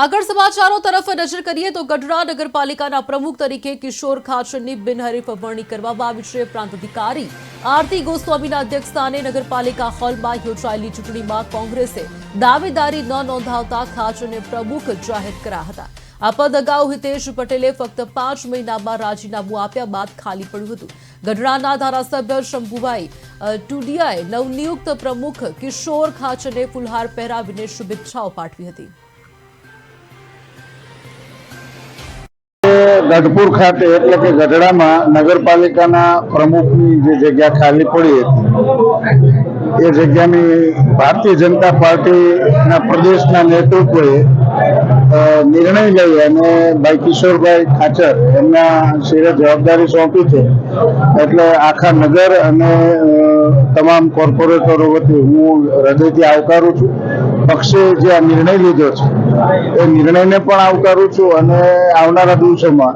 આગળ સમાચારો તરફ નજર કરીએ તો ગઢડા નગરપાલિકાના પ્રમુખ તરીકે કિશોર ખાચરની બિનહરીફ વરણી કરવામાં આવી છે. પ્રાંત અધિકારી આરતી ગોસ્વામીના અધ્યક્ષસ્થાને નગરપાલિકા હોલમાં યોજાયેલી ચૂંટણીમાં કોંગ્રેસે દાવેદારી ન નોંધાવતા ખાચરને પ્રમુખ જાહેર કર્યા હતા. આ પદ અગાઉ હિતેશ પટેલે ફક્ત પાંચ મહિનામાં રાજીનામું આપ્યા બાદ ખાલી પડ્યું હતું. ગઢડાના ધારાસભ્ય શંભુભાઈ ટુડિયાએ નવનિયુક્ત પ્રમુખ કિશોર ખાચરને ફુલહાર પહેરાવીને શુભેચ્છાઓ પાઠવી હતી. ગઢપુર ખાતે એટલે કે ગઢડામાં નગરપાલિકાના પ્રમુખની જે જગ્યા ખાલી પડી હતી, એ જગ્યાની ભારતીય જનતા પાર્ટીના પ્રદેશના નેતૃત્વએ નિર્ણય લઈ અને ભાઈ કિશોરભાઈ ખાચર એમના શિરે જવાબદારી સોંપી છે. એટલે આખા નગર અને તમામ કોર્પોરેટરો વતી હું હૃદયથી આવકારું છું. પક્ષે જે આ નિર્ણય લીધો છે, એ નિર્ણયને પણ આવકારું છું અને આવનારા દિવસોમાં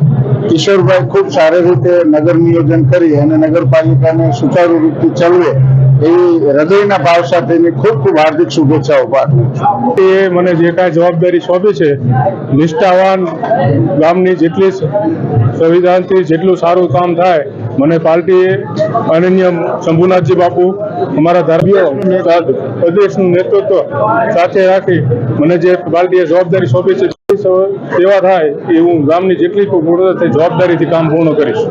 કિશોરભાઈ ખૂબ સારી રીતે નગર નિયોજન કરી અને નગરપાલિકાને સુચારુ રીતે ચલવે એવી હૃદયના ભાવ સાથેની ખૂબ ખૂબ હાર્દિક શુભેચ્છાઓ પાઠવું છું. એ મને જે કાંઈ જવાબદારી સોંપી છે, નિષ્ઠાવાન ગામની જેટલી સંવિધાનથી જેટલું સારું કામ થાય મને પાર્ટીએ અનન્ય શંભુનાથજી બાપુ, અમારા ધાર્મીઓ પ્રદેશનું નેતૃત્વ સાથે રાખી મને જે પાર્ટીએ જવાબદારી સોંપી છે સેવા થાય એ હું ગામની જેટલી જવાબદારીથી કામ પૂર્ણ કરીશ.